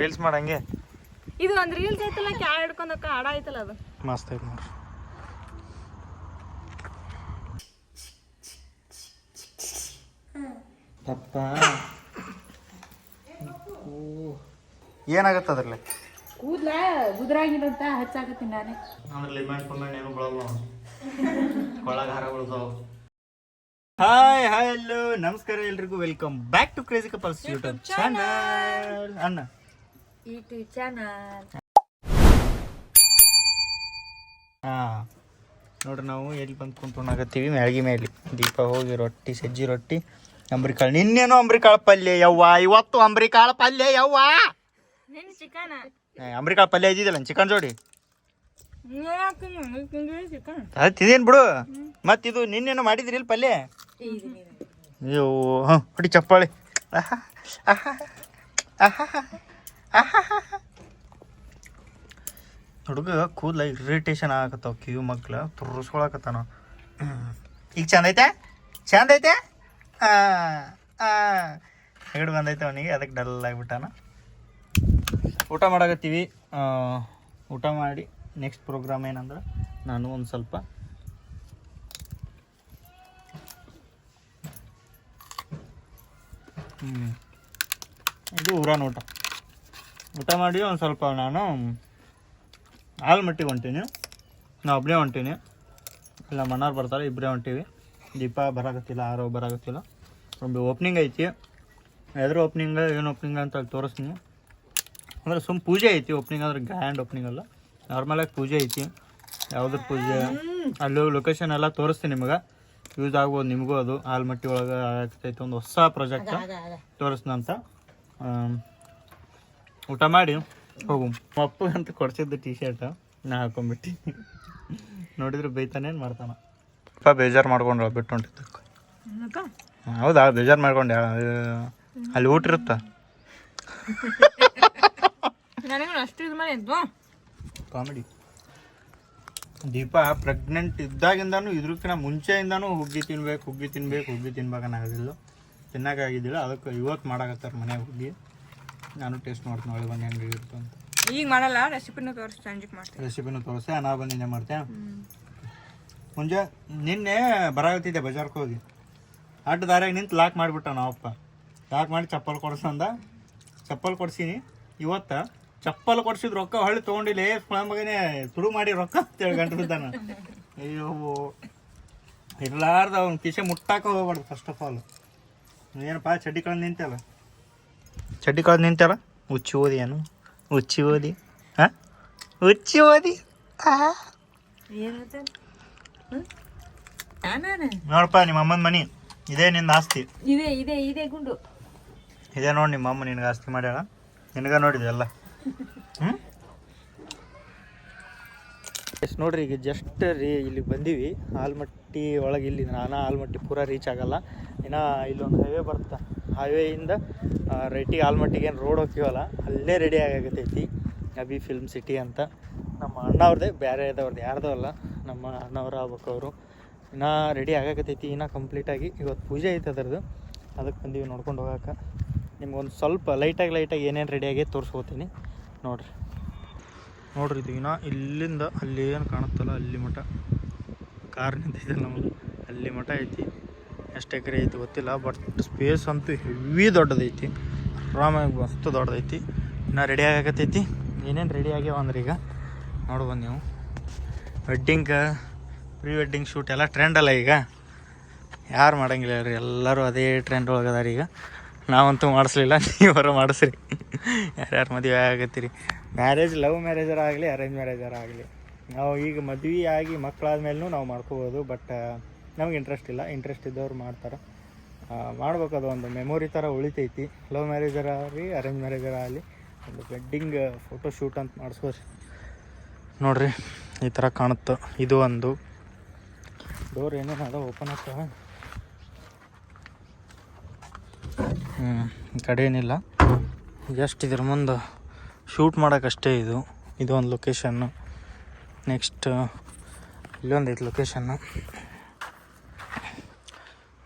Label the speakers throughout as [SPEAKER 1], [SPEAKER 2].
[SPEAKER 1] Reels ಮಾಡಂಗೆ?
[SPEAKER 2] ಇದು ಒಂದ್ ರೀಲ್ಸ್ ಐತಲ್ಲ ಕ್ಯಾಡ್ ಹಿಡ್ಕೊಂಡಕ್ಕ ಹಾಡ ಐತಲ್ಲ ಅದು.
[SPEAKER 1] ಮಸ್ತ್ ಐತೆ ನೋಡ್ರಿ. ಪಪ್ಪ. ಏನಾಗತ್ತೆ ಅದ್ರಲ್ಲಿ?
[SPEAKER 2] ಕೂದ್ಲ ಗುದ್ರಾಗಿರಂತ ಹಚ್ಚಾಕತ್ತೀನಿ ನಾನೇ.
[SPEAKER 1] ಅದ್ರಲ್ಲಿ ಪಮೆಂಟ್ ಏನು ಬಿಡಲ್ಲ ಒಳಗೆ ಹಾರ ಉಳ್ದಾವ ಹಾಯ್ ಹಾಯ್ ಹಲೋ ನಮಸ್ಕಾರ ಎಲ್ರಿಗೂ. Welcome back to crazy couples YouTube channel ಅಣ್ಣ.
[SPEAKER 2] ಯೂಟ್ಯೂಬ್ ಚಾನಲ್
[SPEAKER 1] ಹಾ. ನೋಡ್ರಿ ನಾವು ಎಲ್ಲಿ ಬಂದು ಕುಂತ್ಕೊಂಡಾಗತ್ತೀವಿ ಮ್ಯಾಳ್ಗಿ ಮೇಲೆ ದೀಪ ಹೋಗಿ ರೊಟ್ಟಿ ಸಜ್ಜಿ ರೊಟ್ಟಿ. ಅಂಬ್ರಿಕಾಳು. ನಿನ್ನೇನು ಅಂಬ್ರಿಕಾಳು ಪಲ್ಯ ಯವ್ವ. ಇವತ್ತು ಅಂಬ್ರಿಕಾಳು ಪಲ್ಯ ಯವ್ವ.
[SPEAKER 2] ನಿನ್ನ ಚಿಕನ್?
[SPEAKER 1] ಅಂಬ್ರಿಕಾಳು ಪಲ್ಯ ಇದ್ದಿದ್ದಲ್ಲ ಚಿಕನ್ ಜೋಡಿ? ಅದು ತಿದೇನು ಬಿಡು. ಮತ್ತಿದು ನಿನ್ನೇನು ಮಾಡಿದ್ರಿ ಇಲ್ಲಿ ಪಲ್ಯ? ಅಯ್ಯೋ ಹೊಡಿ ಚಪ್ಪಾಳಿ. ಆಹಾ, ಆಹಾ, ಆಹಾ. ಹುಡುಗ ಕೂದಲ ಇರಿಟೇಷನ್ ಆಗತ್ತಾವ ಕಿವಿ ಮಕ್ಳು ತುರ್ಸ್ಕೊಳಕತ್ತಾನ. ಈಗ ಚಂದ ಐತೆ ಚಂದ ಐತೆ ಹೆಗಡು ಬಂದೈತೆ ಅವನಿಗೆ, ಅದಕ್ಕೆ ಡಲ್ ಆಗಿಬಿಟ್ಟಾನ. ಊಟ ಮಾಡಾಕತ್ತೀವಿ. ಊಟ ಮಾಡಿ ನೆಕ್ಸ್ಟ್ ಪ್ರೋಗ್ರಾಮ್ ಏನಂದ್ರೆ ನಾನು ಒಂದು ಸ್ವಲ್ಪ ಇದು ಊರಾನ ಊಟ. ಊಟ ಮಾಡಿ ಒಂದು ಸ್ವಲ್ಪ ನಾನು ಆಲ್ಮಟ್ಟಿಗೆ ಹೊಂಟೀನಿ. ನಾ ಒಬ್ಬನೇ ಹೊಂಟೀನಿ. ಇಲ್ಲ ಮಣ್ಣಾರು ಬರ್ತಾರೆ ಇಬ್ಬರೇ ಹೊಂಟೀವಿ. ದೀಪ ಬರಾಗತ್ತಿಲ್ಲ ಆರೋ ಬರಾಗತ್ತಿಲ್ಲ ಒಂದು ಓಪ್ನಿಂಗ್ ಐತಿ. ಎದ್ರ ಓಪ್ನಿಂಗ್ ಏನು ಓಪ್ನಿಂಗ್ ಅಂತ ಅಲ್ಲಿ ತೋರಿಸ್ತೀನಿ. ಅಂದರೆ ಸುಮ್ಮ ಪೂಜೆ ಐತಿ ಓಪ್ನಿಂಗ್ ಅಂದ್ರೆ ಗ್ರ್ಯಾಂಡ್ ಓಪ್ನಿಂಗ್ ಅಲ್ಲ. ನಾರ್ಮಲಾಗಿ ಪೂಜೆ ಐತಿ. ಯಾವುದ್ರ ಪೂಜೆ? ಅಲ್ಲಿ ಲೊಕೇಶನ್ ಎಲ್ಲ ತೋರಿಸ್ತೀನಿ ನಿಮಗೆ. ಯೂಸ್ ಆಗ್ಬೋದು ನಿಮಗೂ ಅದು. ಆಲ್ಮಟ್ಟಿ ಒಳಗೆ ಆಗ್ತೈತೆ. ಒಂದು ಹೊಸ ಪ್ರಾಜೆಕ್ಟ್ ತೋರಿಸ್ನಂತ ಊಟ ಮಾಡಿ ಹೋಗು. ಅಪ್ಪ ಅಂತ ಕೊಡ್ಸಿದ್ದು ಟಿ ಶರ್ಟ್ ನಾ ಹಾಕೊಂಡ್ಬಿಟ್ಟು ನೋಡಿದ್ರೆ ಬೈತಾನೇನು ಮಾಡ್ತಾನ? ಅಪ್ಪ ಬೇಜಾರು ಮಾಡ್ಕೊಂಡು ಬಿಟ್ಟು ಹೊಂಟಿದ್ದಕ್ಕೆ ಹೌದಾ? ಬೇಜಾರು ಮಾಡ್ಕೊಂಡೆ. ಅಲ್ಲಿ ಊಟ ಇರುತ್ತ? ಕಾಮಿಡಿ. ದೀಪ ಪ್ರೆಗ್ನೆಂಟ್ ಇದ್ದಾಗಿಂದಾನು ಇದ್ರಕ್ಕಿಂತ ಮುಂಚೆಯಿಂದಾನು ಹುಗ್ಗಿ ತಿನ್ಬೇಕು ಹುಗ್ಗಿ ತಿನ್ಬೇಕು ಹುಗ್ಗಿ ತಿನ್ಬೇಕನ್ನಾಗೋದಿಲ್ಲ ತಿನ್ನೋಕ್ಕಾಗಿದ್ದಿಲ್ಲ. ಅದಕ್ಕೆ ಇವತ್ತು ಮಾಡಾಕತ್ತಾರ ಮನೆಯಾಗ ಹುಗ್ಗಿ ನಾನು ಟೇಸ್ಟ್ ಮಾಡ್ತೀನಿ ಒಳಗೆ ಬಂದು ಹೆಂಗೆ ಇರುತ್ತೆ ಅಂತ.
[SPEAKER 2] ಈಗ ಮಾಡಲ್ಲ ರೆಸಿಪಿನೂ ತೋರಿಸಿ ಸಂಜೆಗೆ ಮಾಡ್ತೀನಿ.
[SPEAKER 1] ರೆಸಿಪಿನೂ ತೋರಿಸ್ತೆ ನಾ ಬಂದಿದ್ದೆ ಮಾಡ್ತೆ ಮುಂಜೆ ನಿನ್ನೆ ಬರಾಗತ್ತಿದ್ದೆ ಬಜಾರ್ಗೆ ಹೋಗಿ. ಅಡ್ಡ ದಾರ್ಯಾಗ ನಿಂತು ಲಾಕ್ ಮಾಡಿಬಿಟ್ಟ ನಾವಪ್ಪ ಲಾಕ್ ಮಾಡಿ ಚಪ್ಪಲ್ ಕೊಡ್ಸಂದ. ಚಪ್ಪಲ್ ಕೊಡ್ಸೀನಿ. ಇವತ್ತ ಚಪ್ಪಲ್ ಕೊಡ್ಸಿದ್ ರೊಕ್ಕ ಹೊಳ್ಳಿ ತೊಗೊಂಡಿಲ್ಲ ಏ ಮಗನೇ ತುಡು ಮಾಡಿ ರೊಕ್ಕ ಅಂತೇಳಿ ಗಂಟು ಬಿದ್ದಾನ ಅಯ್ಯೋ ಇರ್ಲಾರ್ದ ಅವ್ನ ಕಿಸೆ ಮುಟ್ಟಾಕ ಹೋಗ್ಬಾರ್ದು ಫಸ್ಟ್ ಆಫ್ ಆಲ್ ಏನಪ್ಪ ಚಡ್ಡಿ ಕಳೆದು ನಿಂತಲ್ಲ ಚಡ್ಡಿ ಕಳೆದು ನಿಂತಾರ? ಹುಚ್ಚಿ ಓದಿ ಏನು? ಹುಚ್ಚಿ ಓದಿ. ಹಾಂ ಉಚ್ಚಿ ಓದಿ. ನೋಡಪ್ಪ ನಿಮ್ಮ ಅಮ್ಮನ ಮನಿ. ಇದೇ ನಿನ್ನ ಆಸ್ತಿ.
[SPEAKER 2] ಇದೆ ಇದೆ ಇದೆ ಗುಂಡು.
[SPEAKER 1] ಇದೇ ನೋಡಿ ನಿಮ್ಮ ಅಮ್ಮ ನಿನಗೆ ಆಸ್ತಿ ಮಾಡ್ಯಾಳ. ನಿನಗೆ ನೋಡಿದೆ ಎಲ್ಲ. ಹ್ಞೂ ಎಷ್ಟು ನೋಡ್ರಿ ಈಗ ಜಸ್ಟ್ ರೀ ಇಲ್ಲಿ ಬಂದೀವಿ. ಆಲ್ಮಟ್ಟಿ ಒಳಗೆ ಇಲ್ಲಿ ನಾನು ಆಲ್ಮಟ್ಟಿ ಪೂರ ರೀಚ್ ಆಗಲ್ಲ. ಇನ್ನು ಇಲ್ಲೊಂದು ಹೈವೇ ಬರುತ್ತೆ. ಹೈವೇಯಿಂದ ರೈಟಿಗೆ ಆಲ್ಮಟ್ಟಿಗೆ ಏನು ರೋಡ್ ಹೋಗ್ತೀವಲ್ಲ, ಅಲ್ಲೇ ರೆಡಿ ಆಗತೈತಿ ಅಬಿ ಫಿಲ್ಮ್ ಸಿಟಿ ಅಂತ. ನಮ್ಮ ಅಣ್ಣವ್ರದ್ದೇ ಬೇರೆ ಇದ್ದವ್ರದ್ದು ಯಾರದು ಅಲ್ಲ. ನಮ್ಮ ಅಣ್ಣವ್ರು ಆಗ್ಬೇಕು ಅವರು. ಇನ್ನೂ ರೆಡಿ ಆಗಕತ್ತೈತಿ, ಇನ್ನೂ ಕಂಪ್ಲೀಟಾಗಿ ಇವತ್ತು ಪೂಜೆ ಐತೆ ಅದರದ್ದು. ಅದಕ್ಕೆ ಬಂದೀವಿ ನೋಡ್ಕೊಂಡು ಹೋಗಕ್ಕೆ ನಿಮ್ಗೊಂದು ಸ್ವಲ್ಪ ಲೈಟಾಗಿ ಲೈಟಾಗಿ ಏನೇನು ರೆಡಿಯಾಗಿ ತೋರಿಸ್ಕೋತೀನಿ. ನೋಡ್ರಿ. ನೋಡ್ರಿ ಇದು ಇನ್ನ ಇಲ್ಲಿಂದ ಅಲ್ಲಿ ಏನು ಕಾಣುತ್ತಲ್ಲ, ಅಲ್ಲಿ ಮಠ. ಕಾರ್ ನಿಂತಿದೆ ನಮ್ಮದು ಅಲ್ಲಿ ಮಠ ಐತಿ. ಎಷ್ಟು ಎಕರೆ ಐತಿ ಗೊತ್ತಿಲ್ಲ ಬಟ್ ಸ್ಪೇಸ್ ಅಂತೂ ಹೆವಿ ದೊಡ್ಡದೈತಿ. ಆರಾಮಾಗಿ ಮಸ್ತ್ ದೊಡ್ಡದೈತಿ. ಇನ್ನೂ ರೆಡಿ ಆಗಕತ್ತೈತಿ. ಏನೇನು ರೆಡಿ ಆಗ್ಯಾವ ಅಂದ್ರೆ ಈಗ ನೋಡ್ಬೋದು ನೀವು. ವೆಡ್ಡಿಂಗ್ ಪ್ರೀ ವೆಡ್ಡಿಂಗ್ ಶೂಟ್ ಎಲ್ಲ ಟ್ರೆಂಡ್ ಅಲ್ಲ ಈಗ. ಯಾರು ಮಾಡಂಗಿಲ್ಲ ರೀ ಎಲ್ಲರೂ ಅದೇ ಟ್ರೆಂಡ್ ಒಳಗದಾರ ಈಗ. ನಾವಂತೂ ಮಾಡಿಸ್ಲಿಲ್ಲ, ನೀವರು ಮಾಡಿಸ್ರಿ. ಯಾರ್ಯಾರು ಮದುವೆ ಆಗತ್ತೀರಿ. ಮ್ಯಾರೇಜ್ ಲವ್ ಮ್ಯಾರೇಜರ್ ಆಗಲಿ ಅರೇಂಜ್ ಮ್ಯಾರೇಜರ್ ಆಗಲಿ. ನಾವು ಈಗ ಮದುವೆ ಆಗಿ ಮಕ್ಕಳಾದ್ಮೇಲೂ ನಾವು ಮಾಡ್ಕೋಬೋದು ಬಟ್ ನಮ್ಗೆ ಇಂಟ್ರೆಸ್ಟ್ ಇಲ್ಲ. ಇಂಟ್ರೆಸ್ಟ್ ಇದ್ದವ್ರು ಮಾಡ್ತಾರೆ. ಮಾಡ್ಬೇಕು ಅದು ಒಂದು ಮೆಮೊರಿ ಥರ ಉಳಿತೈತಿ. ಲವ್ ಮ್ಯಾರೇಜರ್ ಆಗಲಿ ಅರೇಂಜ್ ಮ್ಯಾರೇಜರ್ ಆಗಲಿ ಒಂದು ವೆಡ್ಡಿಂಗ್ ಫೋಟೋ ಶೂಟ್ ಅಂತ ಮಾಡಿಸ್ಕೋರಿ ನೋಡ್ರಿ, ಈ ಥರ ಕಾಣುತ್ತೆ. ಇದು ಒಂದು ಡೋರ್ ಏನೇನು ಅದ ಓಪನ್ ಆಗ್ತವೆ? ಹ್ಞೂ ಕಡೆ ಏನಿಲ್ಲ. ಜಸ್ಟ್ ಇದ್ರ ಮುಂದೆ ಶೂಟ್ ಮಾಡೋಕ್ಕಷ್ಟೇ ಇದು. ಇದು ಒಂದು ಲೊಕೇಶನ್ನು ನೆಕ್ಸ್ಟ್ ಇಲ್ಲೊಂದು ಐತೆ ಲೊಕೇಶನ್ನು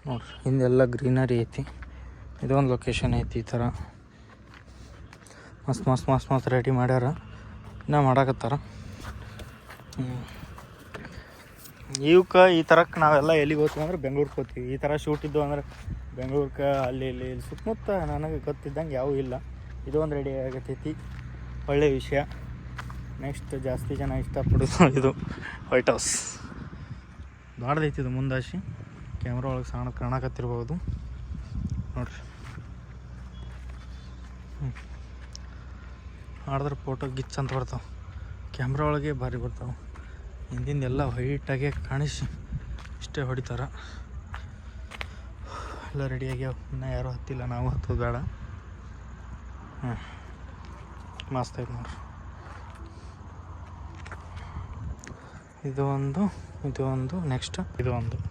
[SPEAKER 1] ನೋಡ್ರಿ, ಹಿಂದೆಲ್ಲ ಗ್ರೀನರಿ ಐತಿ. ಇದೊಂದು ಲೊಕೇಶನ್ ಐತಿ ಈ ಥರ ಮಸ್ತ್ ಮಸ್ತ್ ಮಸ್ತ್ ಮಸ್ತ್ ರೆಡಿ ಮಾಡ್ಯಾರ. ಇನ್ನೂ ಮಾಡಾಕತ್ತಾರ. ಇವಕ್ಕೆ ಈ ಥರಕ್ಕೆ ನಾವೆಲ್ಲ ಎಲ್ಲಿಗೆ ಹೋಗ್ತೀವಿ ಅಂದ್ರೆ ಬೆಂಗ್ಳೂರಿಗೆ ಹೋಗ್ತೀವಿ ಈ ಥರ ಶೂಟ್ ಇದ್ದು ಅಂದ್ರೆ ಬೆಂಗ್ಳೂರ್ಗೆ ಅಲ್ಲಿ, ಇಲ್ಲಿ ಇಲ್ಲಿ ಸುತ್ತಮುತ್ತ ನನಗೆ ಗೊತ್ತಿದ್ದಂಗೆ ಯಾವೂ ಇಲ್ಲ. ಇದು ಒಂದು ರೆಡಿ ಆಗತೈತಿ. ಒಳ್ಳೆಯ ವಿಷಯ. ನೆಕ್ಸ್ಟ್ ಜಾಸ್ತಿ ಜನ ಇಷ್ಟಪಡೋದು ಇದು ವೈಟ್ ಹೌಸ್ ಮಾಡ್ದೈತಿ ಇದು ಮುಂದಾಶಿ. ಕ್ಯಾಮ್ರಾ ಒಳಗೆ ಸಣ್ಣ ಕಾಣಕತ್ತಿರ್ಬೋದು. ನೋಡ್ರಿ. ಹ್ಞೂ ಆಡಿದ್ರೆ ಫೋಟೋ ಗಿಚ್ ಅಂತ ಬರ್ತಾವೆ. ಕ್ಯಾಮ್ರಾ ಒಳಗೆ ಭಾರಿ ಬರ್ತಾವೆ. ಹಿಂದಿಂದ ಎಲ್ಲ ವೈಟಾಗೆ ಕಾಣಿಸಿ ಇಷ್ಟೇ ಹೊಡಿತಾರೆ. ಎಲ್ಲ ರೆಡಿ ಆಗ್ಯಾವ. ಇನ್ನೂ ಯಾರೂ ಹತ್ತಿಲ್ಲ. ನಾವು ಹತ್ತೋದು ಬೇಡ. ಹ್ಞೂ ಮಸ್ತ್ ಐತೆ ನೋಡ್ರಿ. ಇದು ಒಂದು ಇದು ಒಂದು ನೆಕ್ಸ್ಟ್ ಇದು ಒಂದು.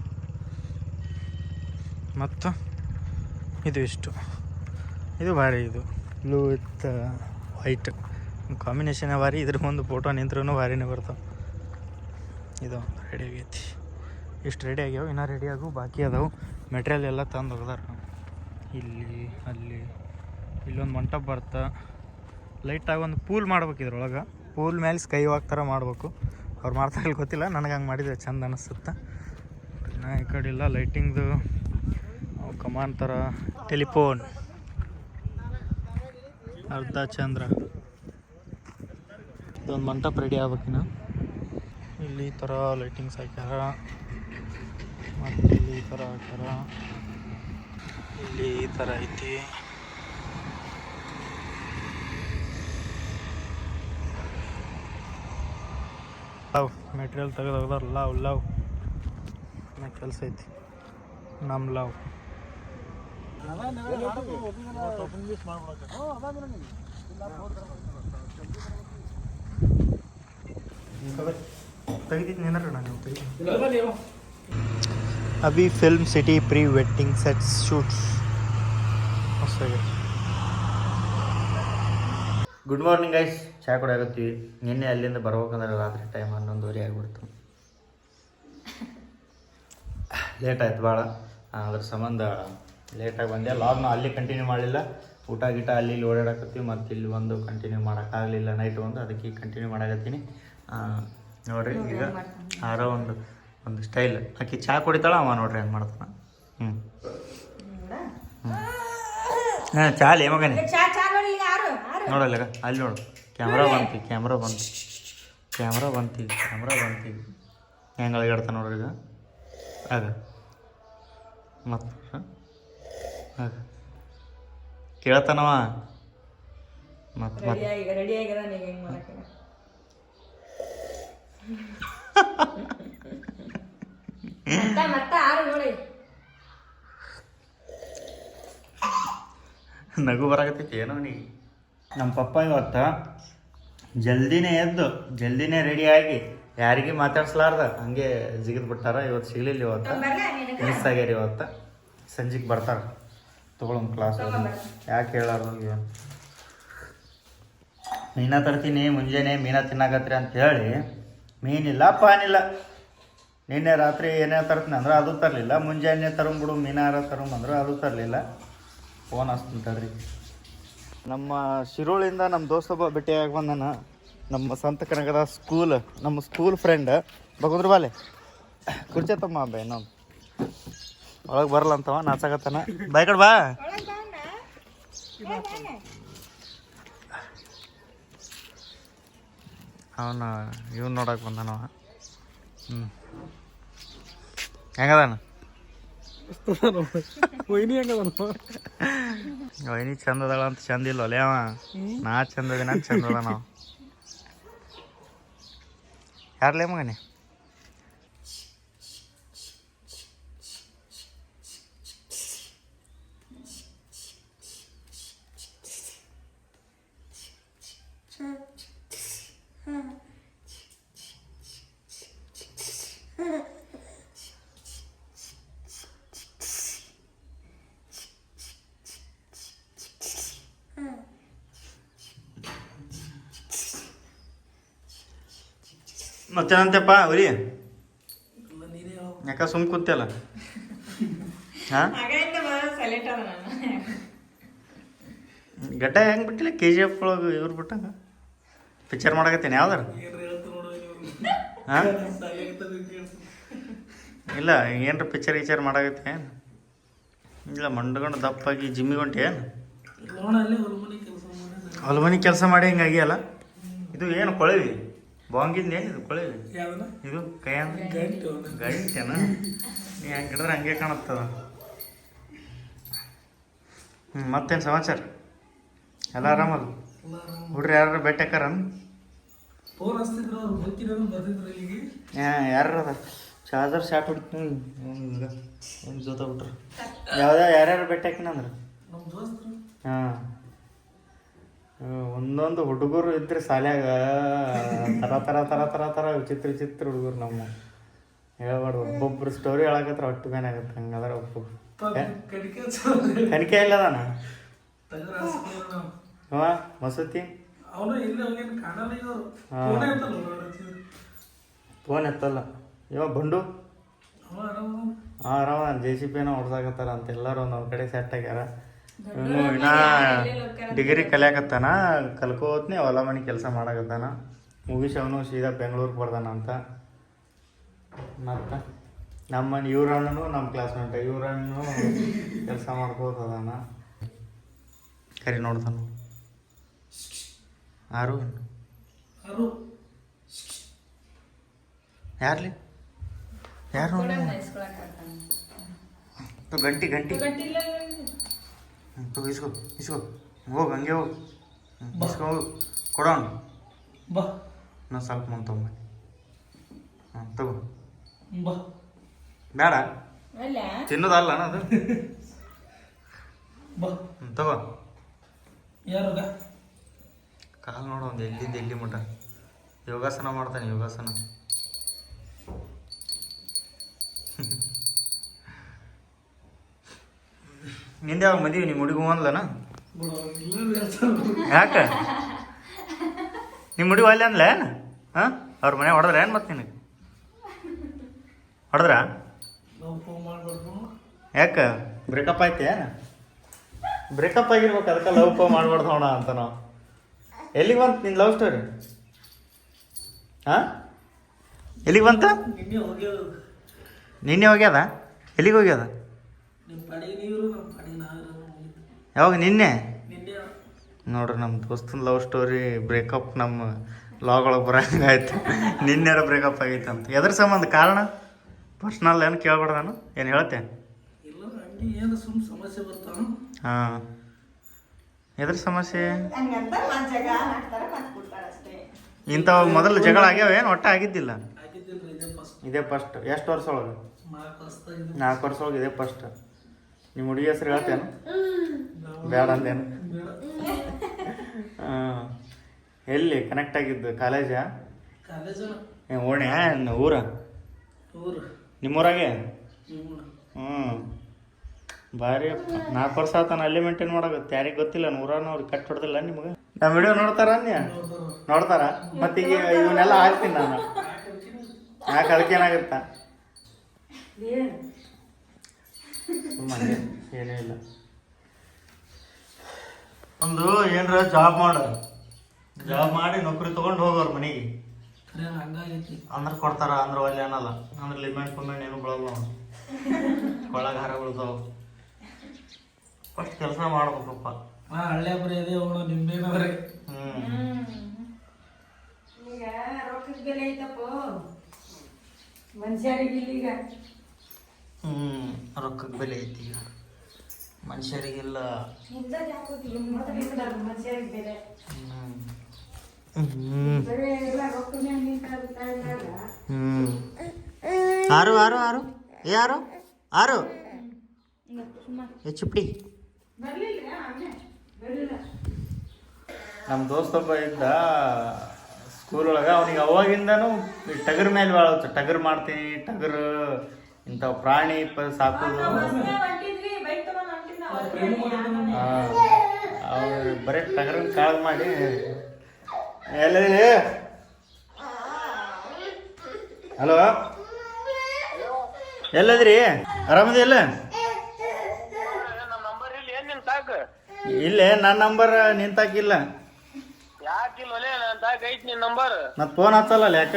[SPEAKER 1] ಮತ್ತು ಇದು ಇಷ್ಟು. ಇದು ಭಾರಿ ಇದು. ಬ್ಲೂ ವಿತ್ ವೈಟ್ ಕಾಂಬಿನೇಷನ್ ಭಾರಿ ಇದ್ರ ಮುಂದೆ ಫೋಟೋ ನಿಂತ್ರೂ ಭಾರಿನೇ ಬರ್ತಾವೆ. ಇದು ರೆಡಿ ಆಗೈತಿ. ಇಷ್ಟು ರೆಡಿ ಆಗ್ಯಾವ, ಇನ್ನೂ ರೆಡಿ ಆಗೋ, ಬಾಕಿ ಅದಾವು. ಮೆಟ್ರಿಯಲ್ ಎಲ್ಲ ತಂದು ಹೋಗ್ದಾರ ಇಲ್ಲಿ, ಅಲ್ಲಿ, ಇಲ್ಲೊಂದು ಮಂಟಪ ಬರ್ತಾ. ಲೈಟಾಗಿ ಒಂದು ಪೂಲ್ ಮಾಡ್ಬೇಕು ಇದ್ರೊಳಗೆ. ಪೂಲ್ ಮೇಲೆ ಸ್ಕೈ ವಾಕ್ ಥರ ಮಾಡಬೇಕು. ಅವ್ರು ಮಾಡ್ತಾರೆ ಗೊತ್ತಿಲ್ಲ, ನನಗೆ ಹಂಗೆ ಮಾಡಿದ್ರೆ ಚಂದ ಅನಿಸುತ್ತೆ. ನಾ ಈ ಕಡೆ ಇಲ್ಲ ಲೈಟಿಂಗ್ದು ಕಮಾನ್ ಥರ ಟೆಲಿಫೋನ್. ಅರ್ಧ ಚಂದ್ರ. ಇದೊಂದು ಮಂಟಪ ರೆಡಿ ಆಗ್ಬೇಕಿನ ಇಲ್ಲಿ ಈ ಥರ ಲೈಟಿಂಗ್ಸ್ ಹಾಕ್ಯಾರ. ಮತ್ತು ಇಲ್ಲಿ ಈ ಥರ ಹಾಕ್ಯಾರ. ಇಲ್ಲಿ ಈ ಥರ ಐತಿ. ಲವ್ ಮೆಟೀರಿಯಲ್ ತೆಗೆದೋಗ್ದಾರ ಲವ್ ಲವ್. ಕೆಲಸ ಐತಿ. ನಮ್ಮ ಲವ್ ತೆಗಿತೀನಿ ಏನಾರ ನಾನು ತೆಗಿ Abhi film city pre wedding sets shoots good morning guys ಚಾ ಆಗುತ್ತೀವಿ ನಿನ್ನೆ ಅಲ್ಲಿಂದ ಬರ್ಬೇಕಂದ್ರೆ ರಾತ್ರಿ ಟೈಮ್ ಹನ್ನೊಂದುವರೆ ಆಗಿಬಿಡ್ತು. ಲೇಟ್ ಆಯ್ತು ಭಾಳ ಅದ್ರ ಸಂಬಂಧ ಲೇಟಾಗಿ ಬಂದೆ. ಲಾಗ್ನ ಅಲ್ಲಿ ಕಂಟಿನ್ಯೂ ಮಾಡಲಿಲ್ಲ. ಊಟ ಗೀಟ ಅಲ್ಲಿ ಇಲ್ಲಿ ಓಡಾಡಕತ್ತೀವಿ. ಮತ್ತು ಇಲ್ಲಿ ಒಂದು ಕಂಟಿನ್ಯೂ ಮಾಡೋಕ್ಕಾಗಲಿಲ್ಲ ನೈಟ್ ಒಂದು. ಅದಕ್ಕೆ ಕಂಟಿನ್ಯೂ ಮಾಡಾಕತ್ತೀನಿ. ನೋಡ್ರಿ ಈಗ ಆರೋ ಒಂದು ಒಂದು ಸ್ಟೈಲ್ ಆಕಿ ಚಾ ಕುಡಿತಾಳ ಅವ ನೋಡ್ರಿ ಹೆಂಗೆ ಮಾಡ್ತಾನ. ಹ್ಞೂ ಹಾಂ ಚಾಲಿ ಮಗನೇ. ನೋಡಲ್ಲ ಅಲ್ಲಿ ನೋಡು. ಕ್ಯಾಮ್ರಾ ಬಂತು ಕ್ಯಾಮ್ರಾ ಬಂತು. ಕ್ಯಾಮ್ರಾ ಬಂತು ಕ್ಯಾಮ್ರಾ ಬಂತು ಹೆಂಗೆ ಅಳಗಾಡ್ತಾನೆ ನೋಡ್ರಿ ಈಗ. ಅದ ಮತ್ತು ಆಗ ಕೇಳ್ತಾನವ ಮತ್ತು ಮತ್ತೆ
[SPEAKER 2] ರೆಡಿ ಆಗ್ಯದ ನೀಗ ಹೆಂಗ್ ಮಾಡಕ್ಕೆ ಮತ್ತ ಮತ್ತ ಆರು ನೋಡಿ.
[SPEAKER 1] ನಗು ಬರಾಕತ್ತೈತಿ ಏನೋ ನೀ? ನಮ್ಮ ಪಪ್ಪ ಇವತ್ತ ಜಲ್ದಿನೇ ಎದ್ದು ಜಲ್ದಿನೇ ರೆಡಿ ಆಗಿ ಯಾರಿಗೆ ಮಾತಾಡ್ಸ್ಲಾರ್ದ ಹಂಗೆ ಜಿಗಿದ್ಬಿಟ್ಟಾರ. ಇವತ್ತು ಸಿಗ್ಲಿಲ್ಲ ಇವತ್ತು. ಮಿಸ್ ಆಗ್ಯಾರ ಇವತ್ತು. ಸಂಜೆಗೆ ಬರ್ತಾರ. ತೊಗೊಳಮ್ ಕ್ಲಾಸ್ ಯಾಕೆ ಹೇಳಾರ್ದು ಏನು ಮೀನ ತರ್ತೀನಿ ಮುಂಜಾನೆ ಮೀನ ತಿನ್ನಾಕತ್ರಿ ಅಂತ ಹೇಳಿ ಮೀನಿಲ್ಲ ಪಾನಿಲ್ಲ ನಿನ್ನೆ ರಾತ್ರಿ ಏನೇ ತರ್ತೀನಿ ಅಂದ್ರೆ ಅದು ತರಲಿಲ್ಲ. ಮುಂಜಾನೆ ತರಂಬಿಡು ಮೀನಾರ ತರಂಬಂದ್ರೆ ಅದು ತರಲಿಲ್ಲ. ಫೋನ್ ಹಚ್ತೀನಿ ತಡ್ರಿ. ನಮ್ಮ ಶಿರೋಳಿಂದ ನಮ್ಮ ದೋಸ್ತೊಬ್ಬ ಭೇಟಿಯಾಗಿ ಬಂದನ. ನಮ್ಮ ಸಂತ ಕನಕದ ಸ್ಕೂಲ್ ನಮ್ಮ ಸ್ಕೂಲ್ ಫ್ರೆಂಡ್ ಬಗುದ್ರ ಬಾಲೆ. ಕುರ್ಚತ್ತಮ್ಮ ತಮ್ಮ ಇನ್ನೊಂದು. ಒಳಗೆ ಬರಲಂತವ ಅಂತವ ನಾಚಾಕತ್ತಾನ ಬಾಯ್ ಕಡೆ ಬಾ. ಅವನ ಇವನ್ ನೋಡಕ್ಕೆ ಬಂದಾನವ. ಹ್ಞೂ ಹೆಂಗದಾನ? ವೈನಿ ಚಂದ ಅದಾಳ ಅಂತ ಚಂದ ಇಲ್ಲ ಒಲೆ ಅವ? ನಾ ಚಂದ ಅದಿನ ಚಂದ ಅದ ನಾವು ಯಾರ್ಲೇ ಮಗನೇ? ಮತ್ತೇನಂತೆಪ್ಪ ಅವ್ರಿ? ಯಾಕ ಸುಮ್ ಕೂತಲ್ಲ ಹಾ?
[SPEAKER 2] ಹೆಂಗ್
[SPEAKER 1] ಗಡ್ಡ ಬಿಟ್ಟಿಲ್ಲ? ಕೆ ಜಿ ಎಫ್ ಒಳಗೆ ಇವ್ರು ಬಿಟ್ಟಂಗ? ಪಿಕ್ಚರ್ ಮಾಡಕತ್ತೇನೆ ಯಾವ್ದಾರ? ಹಾಂ? ಇಲ್ಲ ಏನ್ರ ಪಿಕ್ಚರ್ ಗಿಚರ್ ಮಾಡಾಕತ್ತೆ ಏನು? ಇಲ್ಲ ಮಂಡ್ಕೊಂಡು ದಪ್ಪಾಗಿ ಜಿಮ್ಮಿಗೆ ಹೊಂಟಿ ಏನು? ಹೊಲಮನಿ ಕೆಲಸ ಮಾಡಿ ಹಿಂಗಾಗಿ ಅಲ್ಲ ಇದು ಏನು ಕೊಳವಿ? ಬಾಂಗಿಂದ ಏನಿದು ಕೊಳೆ? ಇದು ಕೈ ಗಂಟು. ಗಂಟೆನ? ನೀ ಹಂಗೆ ಹಿಡಿದ್ರೆ ಹಂಗೆ ಕಾಣುತ್ತದ. ಹ್ಞೂ ಮತ್ತೇನು ಸಮಾಚಾರ? ಎಲ್ಲ ಆರಾಮಲ್ಲ? ಹುಡ್ರಿ ಯಾರು ಭೇಟಿಯಾಕಾರ
[SPEAKER 3] ಫೋನ್ ಹಚ್ತಿದ್ರು ಅವ್ರು ಗೊತ್ತಿರೋದು ಬರ್ತಿದ್ರು ಇಲ್ಲಿಗೆ.
[SPEAKER 1] ಹಾಂ ಯಾರು ಅದ? ಚಾರ್ಜರ್ ಶಾಟ್ ಹೊಡಿತೀನಿ ಒಂದು ಜೊತೆ ಬಿಟ್ರು. ಯಾವ್ದು ಯಾರ್ಯಾರು ಭೇಟಿ
[SPEAKER 3] ನಮ್ಮ ದೋಸ್ತರು.
[SPEAKER 1] ಹಾಂ. ಒಂದೊಂದು ಹುಡುಗರು ಇದ್ರೆ ಶಾಲ್ಯಾಗ ತರ ತರ ತರ ತರ ತರ ವಿಚಿತ್ರ ವಿಚಿತ್ರ ಹುಡುಗರು ನಮ್ಮ ಹೇಳ್ಬಾರ್ದು. ಒಬ್ಬೊಬ್ರು ಸ್ಟೋರಿ ಹೇಳಕತ್ರ ಒಟ್ಟು ಬೇನೆ ಆಗತ್ತೆ. ಹಂಗಾದ್ರೆ ಒಬ್ಬೊಬ್ರು. ಕನಿಕೆ ಇಲ್ಲ ಅದಾನ? ಮಸೂತಿ.
[SPEAKER 3] ಫೋನೇ
[SPEAKER 1] ಎತ್ತಲ್ಲ ಇವ ಬಂಡು? ಹಾಂ ಆರಾಮ ಜೆ ಸಿ ಪಿನ ಹೊಡ್ಸಾಕತ್ತಾರ ಅಂತ ಎಲ್ಲರೂ ಒಂದೊಂದು ಕಡೆ ಸೆಟ್ ಆಗ್ಯಾರ. ಇನ್ನ ಡಿಗ್ರಿ ಕಲಿಯಾಕತ್ತಾನ? ಕಲ್ಕೋತ್ನಿ ಹೊಲ ಮನೆ ಕೆಲಸ ಮಾಡಕತ್ತಾನ. ಮುಗಿಸಿ ಅವನು ಸೀದಾ ಬೆಂಗಳೂರಿಗೆ ಬರ್ದಾನ ಅಂತ. ಮತ್ತೆ? ನಮ್ಮ ಇವ್ರಣ್ಣನು ನಮ್ಮ ಕ್ಲಾಸ್ಮೇಟ್ ಇವ್ರಣ್ಣು ಕೆಲಸ ಮಾಡ್ಕೋತದಾನ ಕರಿ ನೋಡ್ತಾನ ಆರು
[SPEAKER 3] ಯಾರು
[SPEAKER 1] ಯಾರ್ಲಿ? ಯಾರು ಗಂಟಿ ಗಂಟಿ. ತಗೋ ಇಸ್ಕೋ ಇಸ್ಕೋ. ಹೋಗಿ ಹಂಗೆ ಹೋಗಿ. ಇಸ್ಕೋ ಹೋಗು. ಕೊಡೋಣ.
[SPEAKER 3] ಬಾ.
[SPEAKER 1] ನಾ ಸ್ವಲ್ಪ ಮುಂದೆ ತಗೊಂಬ. ಹಾಂ ತಗೋ.
[SPEAKER 3] ಬಾ.
[SPEAKER 1] ಬೇಡ ತಿನ್ನೋದಲ್ಲ ಅಣ್ಣ ಅದು.
[SPEAKER 3] ಬಾ.
[SPEAKER 1] ಹ್ಞೂ ತಗೋ.
[SPEAKER 3] ಯಾರು
[SPEAKER 1] ಕಾಲು ನೋಡು ಒಂದು ಎಲ್ಲಿಂದ ಎಲ್ಲಿ ಮಟ ಯೋಗಾಸನ ಮಾಡ್ತಾನೆ ಯೋಗಾಸನ. ನಿಂದ ಯಾವಾಗ ಮದುವೆ ನಿಮ್ಮ ಹುಡುಗ
[SPEAKER 3] ಅಂದ್ಲನ?
[SPEAKER 1] ಯಾಕ? ನಿಮ್ಮ ಹುಡುಗ ಅಲ್ಲೇ ಅಂದ್ಲ ಏನು? ಹಾಂ? ಅವ್ರ ಮನೆ ಹೊಡೆದ್ರ ಏನು ಮತ್ತೆ ನಿನಗೆ? ಹೊಡೆದ್ರ? ಯಾಕ? ಬ್ರೇಕಪ್ ಆಯ್ತು ಏನು? ಬ್ರೇಕಪ್ ಆಗಿರ್ಬೇಕು ಅದಕ್ಕೆ ಲವ್ ಫೋ ಮಾಡ್ಬಾರ್ದು ನೋಡ ಅಂತ ನಾವು. ಎಲ್ಲಿಗೆ ಬಂತು ನಿನ್ನ ಲವ್ ಸ್ಟೋರಿ? ಹಾಂ? ಎಲ್ಲಿಗೆ ಬಂತ?
[SPEAKER 3] ನಿನ್ನೆ ಹೋಗ್ಯೋದು
[SPEAKER 1] ನಿನ್ನೆ ಹೋಗ್ಯದ? ಎಲ್ಲಿಗೆ ಹೋಗ್ಯದ
[SPEAKER 3] ನಿಮ್ಮ ಪಾಡಿಗೆ ನೀರು ನಮ್ಮ ಪಾಡಿಗೆ ನಾವಿರೋದು ಮುಗೀತು.
[SPEAKER 1] ಯಾವಾಗ? ನಿನ್ನೆ? ನೋಡ್ರಿ ನಮ್ಮ ದೋಸ್ತನ ಲವ್ ಸ್ಟೋರಿ ಬ್ರೇಕಪ್ ನಮ್ಮ ಲಾಗ್ ಒಳಗೆ ಬರಂಗಾಯ್ತು ನಿನ್ನೆರ ಬ್ರೇಕಪ್ ಆಗೈತೆ ಅಂತ ಎದ್ರ ಸಂಬಂಧ? ಕಾರಣ? ಪರ್ಸ್ನಲ್ ಏನು ಕೇಳ್ಬೇಡ ನಾನು. ಏನು ಹೇಳ್ತೆ? ಹಾಂ. ಎದ್ರ ಸಮಸ್ಯೆ? ಇಂಥವು ಮೊದಲು ಜಗಳ ಆಗ್ಯಾವ ಏನು ಒಟ್ಟ ಆಗಿದ್ದಿಲ್ಲ?
[SPEAKER 3] ಇದೇ ಫಸ್ಟ್
[SPEAKER 1] ಎಷ್ಟು ವರ್ಷ ಒಳಗೆ?
[SPEAKER 3] ನಾಲ್ಕು
[SPEAKER 1] ವರ್ಷ ಒಳಗೆ ಇದೇ ಫಸ್ಟ್ ನಿಮ್ಮ ಹುಡುಗಿ ಹೆಸರು ಹೇಳ್ತೇನು? ಬೇಡ ಅಂದೇನು? ಎಲ್ಲಿ ಕನೆಕ್ಟ್ ಆಗಿದ್ದು? ಕಾಲೇಜ ಓಣೆ ಊರ?
[SPEAKER 3] ಊರು.
[SPEAKER 1] ನಿಮ್ಮೂರಾಗೆ ಹ್ಞೂ. ಭಾರಿ. ನಾಲ್ಕು ವರ್ಷ ಆತನ ಅಲ್ಲಿ ಮೇಂಟೈನ್ ಮಾಡೋದು ಯಾರಿಗೆ ಗೊತ್ತಿಲ್ಲ ನೂರನವ್ರು ಕಟ್ ಹೊಡೆದಿಲ್ಲ ನಿಮಗೆ? ನಮ್ಮ ವಿಡಿಯೋ ನೋಡ್ತಾರ ನೀ ನೋಡ್ತಾರ? ಮತ್ತೆ ಈಗ ಇವನ್ನೆಲ್ಲ ಹಾಕ್ತೀನಿ ನಾನು. ಯಾಕೆ ಅದಕ್ಕೇನಾಗುತ್ತ? ಸುಮ್ಮನೆ ಏನೇ ಇಲ್ಲ. ಒಂದು ಏನರ ಜಾಬ್ ಮಾಡು. ಜಾಬ್ ಮಾಡಿ ನೌಕರಿ ತೊಗೊಂಡು ಹೋಗೋರು ಮನೆಗೆ.
[SPEAKER 3] ಹಂಗಾಗೈತಿ.
[SPEAKER 1] ಅಂದ್ರೆ ಕೊಡ್ತಾರ ಅಂದ್ರೆ ಒಲ್ಲೆ ಅನ್ನಲ್ಲ. ಅಂದ್ರೆ ಲಿಮೆಂಟ್ ಪುಮೆಂಟ್ ಏನು ಬಿಡಲ್ಲ ಹಾರ ಬೀಳ್ತಾವ ಫಸ್ಟ್ ಕೆಲಸ ಮಾಡ್ಬೇಕಪ್ಪ.
[SPEAKER 3] ಹಳ್ಳೆ ಬರೀ ಅದೇ ಅವಳು ನಿಂಬೆನವ್ರೆ
[SPEAKER 1] ಹ್ಮ್.
[SPEAKER 2] ಈಗ ರೊಕ್ಕದ ಬೆಲೆ ಐತಪ್ಪ. ಮನುಷ್ಯರಿಗೆ ಈಗ
[SPEAKER 1] ರೊಕ್ಕಕ್ಕೆ ಬೆಲೆ ಐತಿ ಈಗ. ಮನುಷ್ಯರಿಗೆಲ್ಲ ಆರು ಆರು ಆರು. ಏ ಆರು
[SPEAKER 2] ಬರ್ಲಿಲ್ಲ
[SPEAKER 1] ನಮ್ಮ ದೋಸ್ತೊಬ್ಬ ಇದ್ದ ಸ್ಕೂಲ್ ಒಳಗೆ ಅವನಿಗೆ ಅವಾಗಿಂದನು ಈ ಟಗರ್ ಮೇಲೆ ಭಾಳ ಟಗರ್ ಮಾಡ್ತೀನಿ ಟಗರ್ ಇಂಥ ಪ್ರಾಣಿ ಪ ಸಾಕೋದು ಅವ್ರು ಬರೀ ಟಗರನ್ನ ಕಾಳು ಮಾಡಿ. ಎಲ್ಲದಿ ಹಲೋ? ಎಲ್ಲದ್ರಿ? ಆರಾಮದಿಲ್ಲ ಇಲ್ಲೇ ನನ್ನ ನಂಬರ್ ನಿಂತಾಕಿಲ್ಲ.
[SPEAKER 4] ಯಾಕಿಲ್ಲ ನನ್ನ ತಾಕ ಐತಿ ನಿನ್ ನಂಬರ್.
[SPEAKER 1] ಮತ್ತೆ ಫೋನ್ ಹಚ್ಚಲ್ಲ ಯಾಕ?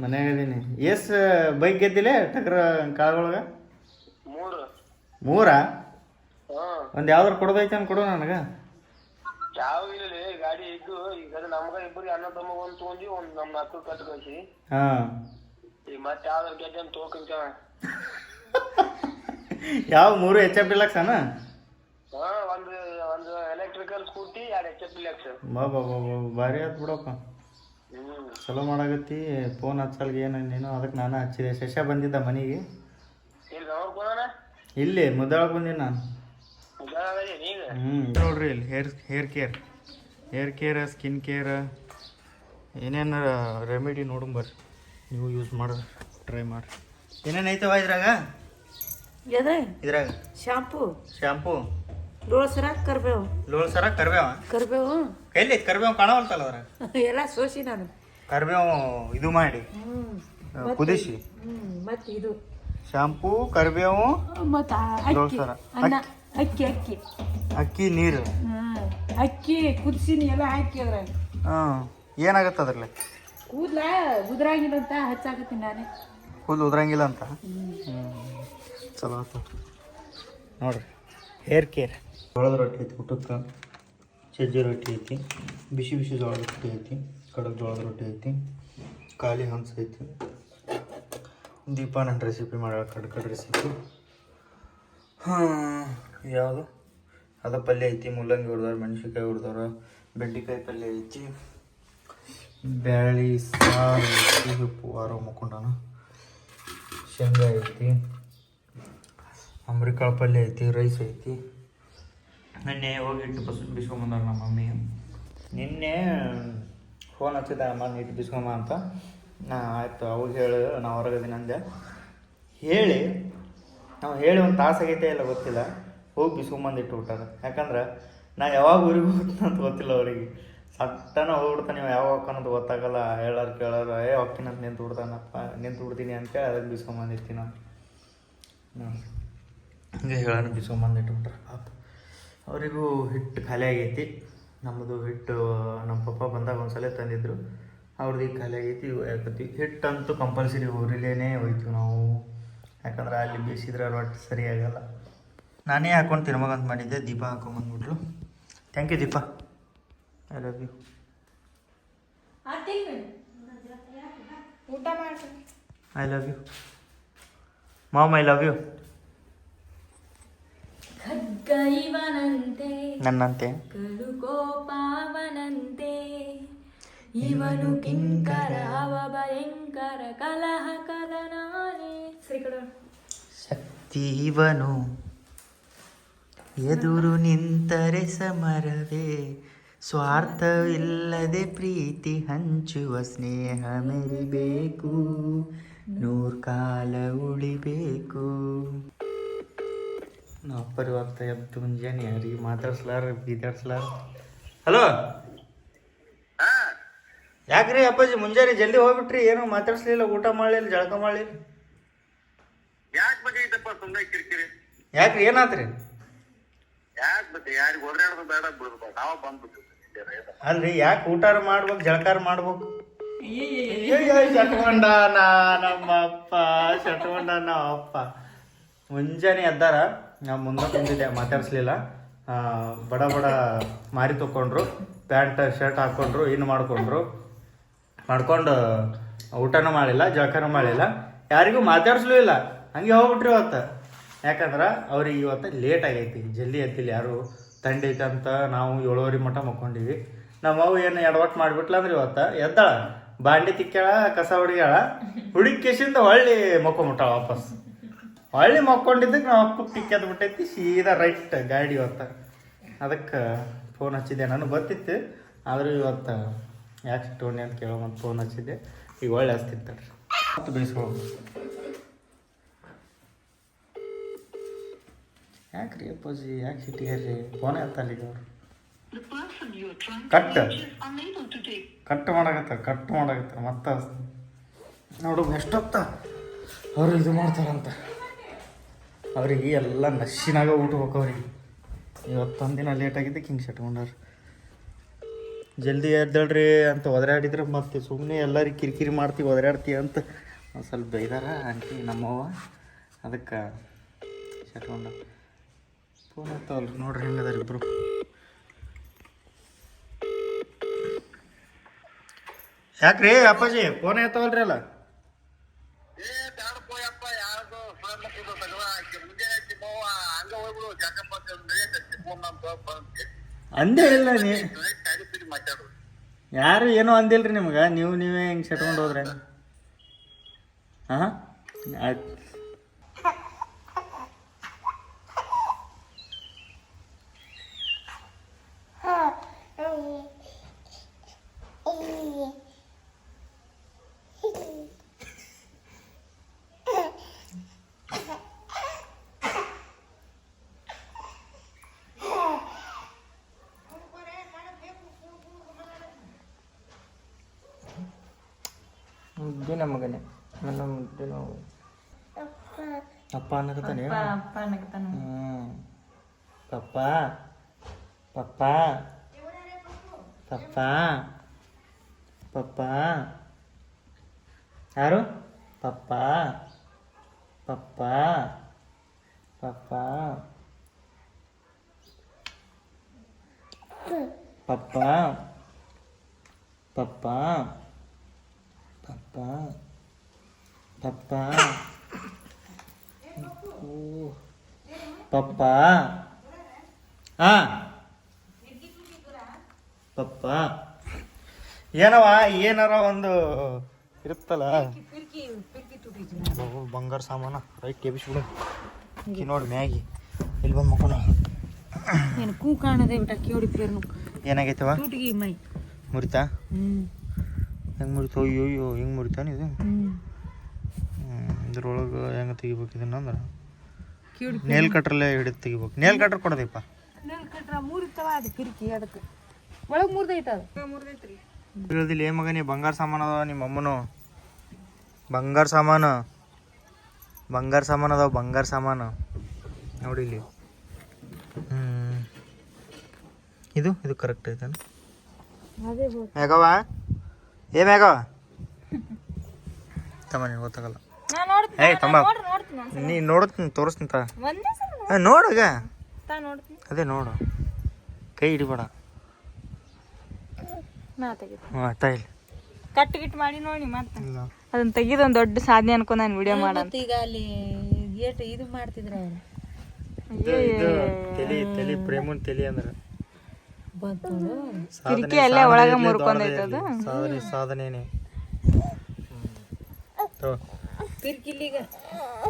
[SPEAKER 4] ಆರಾಮಿದೆಯಲ್ಲ
[SPEAKER 1] ಮನ್ಯಾಗ ಇದೀನಿ. ಎಸ್ ಬೈಕ್ ಗೆದ್ದಿಲೆ ಟಕ್ರ ಕಾಳೊಳಗ
[SPEAKER 4] ಮೂರು.
[SPEAKER 1] ಮೂರಾ?
[SPEAKER 4] ಹ್ಮ್
[SPEAKER 1] ಒಂದು ಯಾವ್ದಾರು ಕೊಡೋದೈತೆ ಅಂತ ಕೊಡು ನನಗೆ.
[SPEAKER 4] ಯಾವ ಇಲ್ಲ ಗಾಡಿ ಇದ್ದು ಈಗ ಅದು ನಮ್ಗ ಇಬ್ಬರಿಗೆ ಅಣ್ಣ ತಮ್ಮ ಒಂದ್ ತಗೊಂಡಿ ಒಂದ್ ನಮ್ಮ ನಾಲ್ಕು ಕಟ್ಟು ಕಳಿಸಿ
[SPEAKER 1] ಹಾಂ.
[SPEAKER 4] ಈಗ ಮತ್ತೆ ಯಾವ್ದಾರು ಗೆದ್ದೆ ಅಂತ
[SPEAKER 1] ಯಾವ ಮೂರು ಎಚ್ ಎಫ್ ಡಿಲಕ್ಸನ
[SPEAKER 4] ಹಾ ಒಂದು ಒಂದು ಎಲೆಕ್ಟ್ರಿಕಲ್ ಸ್ಕೂಟಿ ಎರಡು ಎಚ್ ಎಫ್ ಡಿಲಕ್ಸ್
[SPEAKER 1] ಬಾ ಬಾ ಬಾ ಬಾ ಭಾರಿ ಆಯ್ತು ಬಿಡಪ್ಪ. ಚಲೋ ಮಾಡಾಕತ್ತಿ ಫೋನ್ ಹಚ್ಚಲ್ಗ ಏನು ನೀನು ಅದಕ್ಕೆ ನಾನು ಹಚ್ಚಿದೆ. ಶಶ ಬಂದಿದ್ದ ಮನೆಗೆ.
[SPEAKER 4] ಇಲ್ಲಿ ಮುದ್ದಾಳ ಬಂದಿ
[SPEAKER 1] ಇಲ್ಲಿ ಮುದ್ದಾಳಕ್ಕೆ ಬಂದೀನಿ ನಾನು. ಹ್ಞೂ ನೋಡ್ರಿ ಇಲ್ಲಿ hair hair care. Hair care skin care ಏನೇನು ರೆಮಿಡಿ ನೋಡೋಣ ಬರ್ರಿ. ನೀವು ಯೂಸ್ ಮಾಡಿ ಟ್ರೈ ಮಾಡಿರಿ ಏನೇನು ಐತವ ಇದ್ರಾಗ?
[SPEAKER 2] ಎದೆ?
[SPEAKER 1] ಇದ್ರಾಗ.
[SPEAKER 2] ಶಾಂಪೂ.
[SPEAKER 1] ಶಾಂಪೂ.
[SPEAKER 2] ಡೋಳ್ಸರ ಕರ್ಬೇವು.
[SPEAKER 1] ಲೋಳ ಸರ ಕರ್ಬೇವ?
[SPEAKER 2] ಕರ್ಬೇವು.
[SPEAKER 1] ಕೈಲಿ ಕರಿಬೇವು ಕರ್ಬೇವು ಕಾಣವಲ್ತಲ್ಲ ಅದ್ರಾಗ
[SPEAKER 2] ಎಲ್ಲ ಸೋಸಿ ನಾನು.
[SPEAKER 1] ಕರ್ಬೇವು ಇದು ಮಾಡಿ. ಕುದಿಸಿ.
[SPEAKER 2] ಮತ್ತೆ ಇದು.
[SPEAKER 1] ಶಾಂಪೂ ಕರಿಬೇವು
[SPEAKER 2] ಮತ್ತೆ ಅಕ್ಕಿ. ಅಕ್ಕಿ. ಅಕ್ಕಿ
[SPEAKER 1] ನೀರು.
[SPEAKER 2] ಅಕ್ಕಿ ಕುದಿಸಿ ಎಲ್ಲ ಹಾಕಿ ಅದ್ರ
[SPEAKER 1] ಹಾಂ ಏನಾಗತ್ತೆ ಅದ್ರಲ್ಲಿ?
[SPEAKER 2] ಕೂದ್ಲ ಉದ್ರಾಗಿಲ್ಲ ಅಂತ ಹಚ್ಚಾಕತ್ತೀನಿ ನಾನೇ.
[SPEAKER 1] ಕೂದ್ಲು ಉದ್ರಂಗಿಲ್ಲ ಅಂತ? ಹ್ಞೂ ಚಲೋ ಆಯ್ತು ನೋಡ್ರಿ ಹೇರ್ ಕೇರ್. ಜೋಳದ ರೊಟ್ಟಿ ಐತಿ ಊಟಕ್ಕೆ ಸಜ್ಜಿ ರೊಟ್ಟಿ ಐತಿ, ಬಿಸಿ ಬಿಸಿ ಜೋಳದ ರೊಟ್ಟಿ ಐತಿ, ಕಡಕ್ ಜೋಳದ ರೊಟ್ಟಿ ಐತಿ, ಖಾಲಿ ಹಂಸ ಐತಿ. ದೀಪ ನನ್ನ ರೆಸಿಪಿ ಮಾಡೋ ಕಡ್ಕಡ್ ಕಡ್ ರೆಸಿಪಿ ಹಾಂ, ಯಾವುದು? ಅದ ಪಲ್ಯ ಐತಿ, ಮೂಲಂಗಿ ಹೊಡೆದವ್ರು ಮೆಣಸಿನ್ಕಾಯಿ ಹೊಡೆದವ್ರು ಬೆಂಡೆಕಾಯಿ ಪಲ್ಯ ಐತಿ. ಬ್ಯಾಳಿ, ಸಾರು ಐತಿ ಉಪ್ಪು ವಾರ ಮುಕ್ಕೊಂಡಾನ ಶೇಂಗಾ ಐತಿ, ಅಂಬ್ರಿಕಾಳು ಪಲ್ಯ ಐತಿ, ರೈಸ್ ಐತಿ. ನಿನ್ನೆ ಹೋಗಿ ಇಟ್ಟು ಬಸ್ ಬಿಸ್ಕೊಂಬಂದಾರ ನಮ್ಮ ಮಮ್ಮಿ. ನಿನ್ನೆ ಫೋನ್ ಹಚ್ಚಿದ ಅಮ್ಮ ಇಟ್ಟು ಬಿಸ್ಕೊಂಬ ಅಂತ. ನಾ ಆಯಿತು ಅವಾಗ ಹೇಳು, ನಾ ಹೊರಗದಿನ ಅಂದೆ. ಹೇಳಿ, ನಾವು ಹೇಳಿ ಒಂದು ತಾಸು ಆಗೈತೆ ಇಲ್ಲ ಗೊತ್ತಿಲ್ಲ. ಹೋಗಿ ಬಿಸ್ಕೊಂಬಂದಿಟ್ಟು ಬಿಟ್ಟಾರ. ಯಾಕಂದ್ರೆ, ನಾ ಯಾವಾಗ ಊರಿಗೆ ಹೋಗ್ತೀನಿ ಅಂತ ಗೊತ್ತಿಲ್ಲ ಅವರಿಗೆ. ಸಟ್ಟನ ಹೋಗ್ಬಿಡ್ತಾನೆ ನೀವು ಯಾವಾಗ ಹೋಗ್ತಾನಂತ ಗೊತ್ತಾಗಲ್ಲ. ಹೇಳಾರ ಕೇಳೋರು, ಏ ಅಂತ ನಿಂತು ಬಿಡ್ತಾನಪ್ಪ, ನಿಂತು ಬಿಡ್ತೀನಿ ಅಂತೇಳಿ ಅದಕ್ಕೆ ಬಿಸ್ಕೊಂಬಂದಿರ್ತೀನಿ ನಾನು ಹಂಗೆ ಹೇಳೋಣ ಬಿಸ್ಕೊಂಬಂದಿಟ್ಟು ಇಟ್ಬಿಟ್ರೆ ಪಾಪ ಅವರಿಗೂ ಹಿಟ್ಟು ಖಾಲಿ ಆಗೈತಿ. ನಮ್ಮದು ಹಿಟ್ಟು ನಮ್ಮ ಪಪ್ಪ ಬಂದಾಗ ಒಂದ್ಸಲ ತಂದಿದ್ರು. ಅವ್ರದ್ದು ಈಗ ಖಾಲಿ ಆಗೈತಿ. ಯಾಕತಿ ಹಿಟ್ಟಂತೂ ಕಂಪಲ್ಸರಿ ಊರಿಲೇನೆ ಹೋಯ್ತು ನಾವು. ಯಾಕಂದ್ರೆ ಅಲ್ಲಿ ಬೇಯಿಸಿದ್ರೆ ರೊಟ್ಟಿ ಸರಿ ಆಗೋಲ್ಲ. ನಾನೇ ಹಾಕೊಂಡು ತಿನ್ಬೇಕಂತ ಮಾಡಿದ್ದೆ. Deepa ಹಾಕೊಂಬಂದ್ಬಿಟ್ರು thank you Deepa. I love you
[SPEAKER 2] ಊಟ
[SPEAKER 1] I love you mom I love you
[SPEAKER 5] ಖಡ್ಗೈವನಂತೆ
[SPEAKER 1] ನನ್ನಂತೆ.
[SPEAKER 5] ಕಳುಕೋಪಾವನಂತೆ ಇವನು ಕಿಂಕರ ಅವ ಭಯಂಕರ ಕಲಹ ಕದನಾನೆ. ಶಕ್ತಿ
[SPEAKER 1] ಇವನು. ಎದುರು ನಿಂತರೆ ಸಮರವೇ. ಸ್ವಾರ್ಥವಿಲ್ಲದೆ ಪ್ರೀತಿ ಹಂಚುವ ಸ್ನೇಹ ಮೆರಿಬೇಕು. ನೂರ್ ಕಾಲ ಉಳಿಬೇಕು. ನಾವು ಪರಿವರ್ತ ಎದ್ದು ಮುಂಜಾನೆ ಯಾರಿಗೆ ಮಾತಾಡ್ಸ್ಲಾರ ಬೀದಾಡ್ಸ್ಲಾರ ಹಲೋ ಯಾಕ್ರಿ ಅಪ್ಪಾಜಿ ಮುಂಜಾನೆ ಜಲ್ದಿ ಹೋಗ್ಬಿಟ್ರಿ ಏನು ಮಾತಾಡ್ಸ್ಲಿಲ್ಲ ಊಟ ಮಾಡಲಿಲ್ಲ ಜಳಕ ಮಾಡಲಿಲ್ಲ
[SPEAKER 4] ಯಾಕೆ ಬೇಕಾಗಿತ್ತಪ್ಪ ಸುಮ್ಮನೆ ಕಿರಿಕಿರಿ
[SPEAKER 1] ಯಾಕ್ರಿ ಏನಾತ್ರಿ
[SPEAKER 4] ಯಾಕೆ ಬೇಕು ಯಾರಿಗೆ ಓಡಾಡೋದು ಬೇಡ ಬಿಡ್ಬೇಕು ನಾವು ಬಂದ್ಬಿಟ್ಟು
[SPEAKER 1] ಅಲ್ರಿ ಯಾಕೆ ಊಟಾರ ಮಾಡ್ಬೇಕು ಜಳಕಾರ ಮಾಡ್ಬೇಕು ಶಟ್ಕೊಂಡ ನಾ ನಮ್ಮಪ್ಪ ಶಟ್ಕೊಂಡ ನಮ್ಮಪ್ಪ ಮುಂಜಾನೆ ಎದ್ದಾರ, ನಾವು ಮುಂದೆ ಬಂದಿದ್ದೆ ಮಾತಾಡಿಸ್ಲಿಲ್ಲ. ಬಡ ಬಡ ಮಾರಿ ತಕೊಂಡ್ರು, ಪ್ಯಾಂಟ್, ಶರ್ಟ್ ಹಾಕೊಂಡ್ರು ಇನ್ನು ಮಾಡ್ಕೊಂಡ್ರು. ಮಾಡ್ಕೊಂಡು ಊಟನೂ ಮಾಡಿಲ್ಲ, ಜಳಕನೂ ಮಾಡಿಲ್ಲ. ಯಾರಿಗೂ ಮಾತಾಡಿಸ್ಲೂ ಇಲ್ಲ. ಹಂಗೆ ಹೋಗ್ಬಿಟ್ರಿ ಇವತ್ತು. ಯಾಕಂದ್ರೆ ಅವ್ರಿಗೆ ಇವತ್ತು ಲೇಟ್ ಆಗೈತಿ, ಜಲ್ದಿ ಎದ್ದಿಲ್ಲ ಯಾರು. ತಂಡಿ ಐತೆ ಅಂತ ನಾವು ಏಳುವರೆ ಮಠ ಮಕ್ಕೊಂಡಿವಿ. ನಮ್ಮ ಅವು ಏನು ಎಡವಟ್ಟು ಮಾಡಿಬಿಟ್ಲ ಅಂದ್ರೆ ಇವತ್ತು ಎದ್ದಾಳ. ಬಾಂಡಿ ತಿಕ್ಕಾಳ ಕಸ ಹೊಡಿಗ್ಯಾಳ. ಹುಡುಕೇಶಿಂದ ಹೊಳ್ಳಿ ಮಕ್ಕೊಂಬಿಟ್ಟಾಳ ವಾಪಸ್. ಹೊಳ್ಳಿ ಮಕ್ಕೊಂಡಿದ್ದಕ್ಕೆ ನಾವು ಅಪ್ಪ ಟಿಕ್ಕೆದ್ ಬಿಟ್ಟೈತಿ ಸೀದಾ ರೈಟ್ ಗಾಡಿ ಇವತ್ತು ಅದಕ್ಕೆ ಫೋನ್ ಹಚ್ಚಿದ್ದೆ. ನನಗೆ ಗೊತ್ತಿತ್ತು ಆದರೂ ಇವತ್ತು ಯಾಕೆ ಸಿಟ್ಟೋಣಿ ಅಂತ ಕೇಳೋ ಮತ್ತು ಫೋನ್ ಹಚ್ಚಿದ್ದೆ. ಈಗ ಒಳ್ಳೆ ಹಚ್ತಿರ್ತಾರೆ ಮತ್ತು ಬೇಯಿಸ್ಕೊಳ್ಳೋದು ಯಾಕೆ ರೀ ಅಪ್ಪಾಜಿ ಯಾಕೆ ಸಿಟ್ಟಿಗೆ ಫೋನ್ ಎತ್ತಲ್ಲ ಈಗ ಅವರು. ಕಟ್. ಕಟ್ ಮಾಡಕತ್ತ ಕಟ್ ಮಾಡಕತ್ತ. ಮತ್ತೆ ನೋಡು ಎಷ್ಟೊತ್ತ ಅವರು ಇದು ಮಾಡ್ತಾರಂತ. ಅವ್ರಿಗೆ ಎಲ್ಲ ನಶಿನಾಗ ಊಟ ಹೋಗವ್ರಿಗೆ ದಿನ ಲೇಟ್ ಆಗಿದ್ದಕ್ಕೆ ಹಿಂಗೆ ಸೆಟ್ಕೊಂಡಾರ ಜಲ್ದಿ ಎದ್ದೇಳ್ರಿ ಅಂತ ಒದರಾಡಿದ್ರೆ ಮತ್ತೆ ಸುಮ್ಮನೆ ಎಲ್ಲರಿಗೆ ಕಿರಿಕಿರಿ ಮಾಡ್ತೀವಿ, ಒದರಾಡ್ತೀವಿ ಅಂತ ಒಂದು ಸ್ವಲ್ಪ ಬೈದಾರ ಆಂಟಿ, ನಮ್ಮವ್ವ. ಅದಕ್ಕೆ ಸೆಟ್ಕೊಂಡ ಫೋನ್ ಆಗ್ತಾವಲ್ರಿ ನೋಡ್ರಿ ಹೆಂಗದಾರ ಇಬ್ರು. ಯಾಕ್ರಿ ಅಪ್ಪಾಜಿ ಫೋನ್ ಎತ್ತವಲ್ರಿ ಅಲ್ಲ? ಅಂದೇ ಇಲ್ಲ ನೀ. ಯಾರು ಏನೋ ಅಂದಿಲ್ರಿ ನಿಮ್ಗೆ? ನೀವು ನೀವೇ ಹಿಂಗೆ ಸೆಟ್ಕೊಂಡು ಹೋದ್ರೆ ಹಾಂ? ಆಯ್ತು. ಮುದ್ದಿನ ಮಗನೇ ನನ್ನ ಮುದ್ದಿನ ಅಪ್ಪ ಅನ್ನಕತ್ತಾನೆ
[SPEAKER 2] ಅಪ್ಪ ಅನ್ನಕತ್ತಾನ
[SPEAKER 1] ಹ್ಮ್ ಪಪ್ಪ ಪಪ್ಪ ಪಪ್ಪ ಪಪ್ಪ ಯಾರು ಪಪ್ಪ ಪಪ್ಪ ಪಪ್ಪ ಪಪ್ಪ ಪಪ್ಪ ಪಪ್ಪ ಪಪ್ಪ ಪಪ್ಪ ಹಾ ಪಪ್ಪ ಏನವ ಏನಾರ ಒಂದು ಇರುತ್ತಲ್ಲ? ಬಂಗಾರ ಸಾಮಾನ ರೈಟ್ ಬಿಡು. ನೋಡಿ ಮ್ಯಾಗಿ. ಇಲ್ಲಿ ಬಂದು ಮಕ್ಕಳು
[SPEAKER 2] ಏನು ಕೂ ಕಾಣದೆ ಬಿಟ್ಟ ಕೇಳಿ
[SPEAKER 1] ಏನಾಗೈತವ
[SPEAKER 2] ಮೈ.
[SPEAKER 1] ಮುರಿತಾ?
[SPEAKER 2] ಹ್ಮ್.
[SPEAKER 1] ಹೆಂಗೆ ಮುರಿತು ಅಯ್ಯೋ ಅಯ್ಯೋ ಹಿಂಗೆ ಮುರಿತಾನೆ ಇದು? ಇದ್ರೊಳಗೆ ಹೆಂಗೆ ತೆಗಿಬೇಕು ಇದನ್ನ ಅಂದ್ರೆ? ನೇಲ್ ಕಟ್ರಲ್ಲೇ ಹಿಡಿದು ತೆಗಿಬೇಕು. ನೇಲ್ ಕಟ್ರ್ ಕೊಡೋದಪ್ಪ
[SPEAKER 2] ನೇಲ್ ಕಟ್ರ ಮೂರಿತ್ತವ ಅದು ಕಿರಿಕಿ ಅದಕ್ಕೆ ಒಳಗೆ ಮುರ್ದೈತೆ ಅದು. ಮುರ್ದೈತ್ರಿ
[SPEAKER 1] ಇರೋದಿಲ್ಲ ಏ ಮಗನಿ ಬಂಗಾರ ಸಾಮಾನು ಅದಾವ ನಿಮ್ಮ ಅಮ್ಮನು ಬಂಗಾರ ಸಾಮಾನು. ಬಂಗಾರ ಸಾಮಾನು ಅದಾವ ಬಂಗಾರ ಸಾಮಾನು. ನೋಡಿ ಇಲ್ಲಿ. ಇದು ಇದು ಕರೆಕ್ಟ್ ಐತನ?
[SPEAKER 2] ಅದೇ
[SPEAKER 1] ಮೇಘವ ಏ ಮೇಘವ ತಮ್ಮ ನೀನು ಗೊತ್ತಾಗಲ್ಲ. ಏ ತಮ್ಮ.
[SPEAKER 2] ನೋಡ್ತೀನಿ
[SPEAKER 1] ನೀ ನೋಡ್ತೀನಿ ತೋರಿಸ್ತೀನಿ ತಾ. ನೋಡಗ
[SPEAKER 2] ತಾ ನೋಡ್ತೀನಿ.
[SPEAKER 1] ಅದೇ ನೋಡು. ಕೈ ಹಿಡಿಬೇಡ. ಆಯ್ತಾ ಇಲ್ಲಿ.
[SPEAKER 2] ಕಟ್ ಗಿಟ್ ಮಾಡಿ ನೋಡಿ ಮತ್ತೆ.
[SPEAKER 1] ಇಲ್ಲ.
[SPEAKER 2] ಅದನ್ನ ತೆಗಿದ ಒಂದು ದೊಡ್ಡ ಸಾಧನೆ ಅನ್ಕೊಂಡ್ ನಾನು ವಿಡಿಯೋ ಮಾಡ
[SPEAKER 5] ಈಗ ಅಲ್ಲಿ ಗೇಟ್ ಇದು ಮಾಡ್ತಿದ್ರ ಅವ್ರು.
[SPEAKER 1] ತಲಿ ತಲಿ ಪ್ರೇಮನ್ ತಲಿ ಅಂದ್ರೆ.
[SPEAKER 5] ಬಂತು
[SPEAKER 2] ಕಿರಿಕಿ ಅಲ್ಲೇ ಒಳಗೆ ಮುರ್ಕೊಂಡೈತೆ ಅದು
[SPEAKER 1] ಸಾಧನೆ ಸಾಧನೆನೇ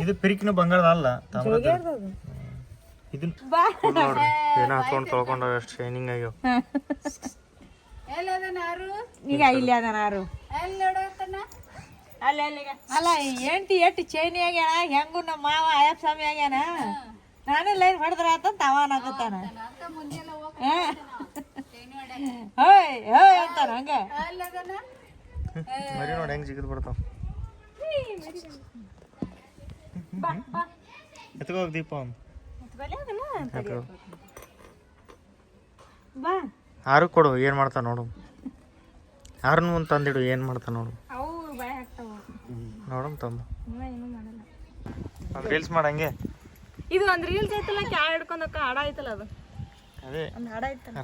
[SPEAKER 1] ಇದು ಪಿರಿಕಿನ ಬಂಗಾರದ ಅಲ್ಲ ತಾಮ್ರದ ಇದು ನೋಡ್ರಿ ಏನೋ ಹಾಕೊಂಡು ತೊಳ್ಕೊಂಡು ಶೈನಿಂಗ್ ಆಗ್ಯಾವ.
[SPEAKER 2] ಈಗ ಇಲ್ಲಿ ಅದ ನಾರು ಅಲ್ಲಿ ಅಲ್ಲಿ
[SPEAKER 5] ಅಲ್ಲ ಎಂಟಿ ಎಟ್ಟು ಚೈನಿ ಆಗ್ಯಾನ ಹೆಂಗು ನಮ್ಮ ಮಾವ ಅಯ್ಯಪ್ಪ ಸ್ವಾಮಿ ಆಗ್ಯಾನ ನಾನು ಲೈನ್ ಹೊಡೆದ್ರ ಆತ ತಾವ ಅನ್ನಕತ್ತಾನ ಹೋಯ್ ಹೋಯ್ ಅಂತಾನ ಹಂಗ?
[SPEAKER 1] ಮರಿ ನೋಡಿ ಹೆಂಗ್ ಜಿಗಿದ್ ಬಿಡ್ತಾವ. ಎತ್ಕೋಗ್ ದೀಪ ಅವ್ನು.
[SPEAKER 2] ಬಾ.
[SPEAKER 1] ಯಾರು ಕೊಡು ಏನು ಮಾಡ್ತಾ ನೋಡು. ಯಾರನ್ನು ಒಂದು ತಂದಿಡು ಏನು ಮಾಡ್ತಾ ನೋಡು. ನೋಡಮ್ ತಂದು. ರೀಲ್ಸ್ ಮಾಡಂಗೆ.
[SPEAKER 2] ಇದು ಒಂದ್ ರೀಲ್ಸ್ ಐತಲ್ಲ ಕ್ಯಾ ಹಿಡ್ಕೊಂಡಕ್ಕ ಆಡ ಐತಲ್ಲ ಅದು.
[SPEAKER 1] ಅದೇ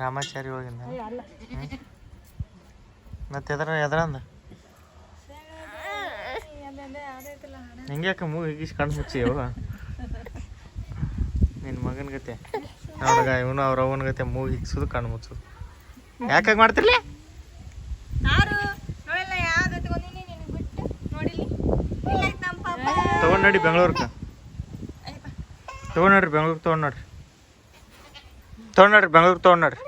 [SPEAKER 1] ರಾಮಾಚಾರಿ ಹೋಗಿಂದ ಮತ್ತೆ ಎದ್ರ ಎದ್ರಂದ ಹಿಂಗೆ ಯಾಕೆ ಮೂಗು ಹಿಗಿಸ್ ಕಣ್ಣು ಮುಚ್ಚಿ ಅವ ನಿನ್ನ ಮಗನ ಗತೆ. ಅವ್ರಗ ಇವನು ಅವ್ರ ಅವನ ಗತೆ ಮೂಗು ಹಿಗ್ಸೋದು ಕಣ್ಣು ಮುಚ್ಚೋದು. ಯಾಕೆ ಮಾಡ್ತಿರ್ಲಿ? ತಗೊಂಡ್ ನಡಿ ಬೆಂಗಳೂರ್ಗೆ ತಗೊಂಡ್ ನಡ್ರಿ ಬೆಂಗಳೂರಿಗೆ ತಗೊಂಡ್ ನಡ್ರಿ. ತಗೊಂಡ್ ಬೆಂಗ್ಳೂರ್ ತೊಗೊಂಡ್ರಿ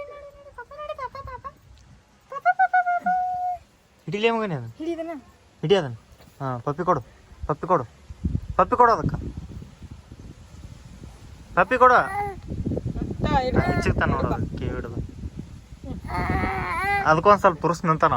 [SPEAKER 1] ಹಿಡಿಲೇ ಮಗನೇ ಅದನ್ನ. ಹಿಡಿ ಅದನ್ನ. ಹಾಂ ಪಪ್ಪಿ ಕೊಡು ಪಪ್ಪಿ ಕೊಡು. ಪಪ್ಪಿ ಕೊಡು ಅದಕ್ಕೆ. ಪಪ್ಪಿ ಕೊಡು. ಚಿಕ್ತಾನ ನೋಡು ಅದು ಕಿವಿ ಹಿಡಿದು. ಅದಕ್ಕೊಂದು ಸ್ವಲ್ಪ ತುರ್ಸ್ನಂತಾನ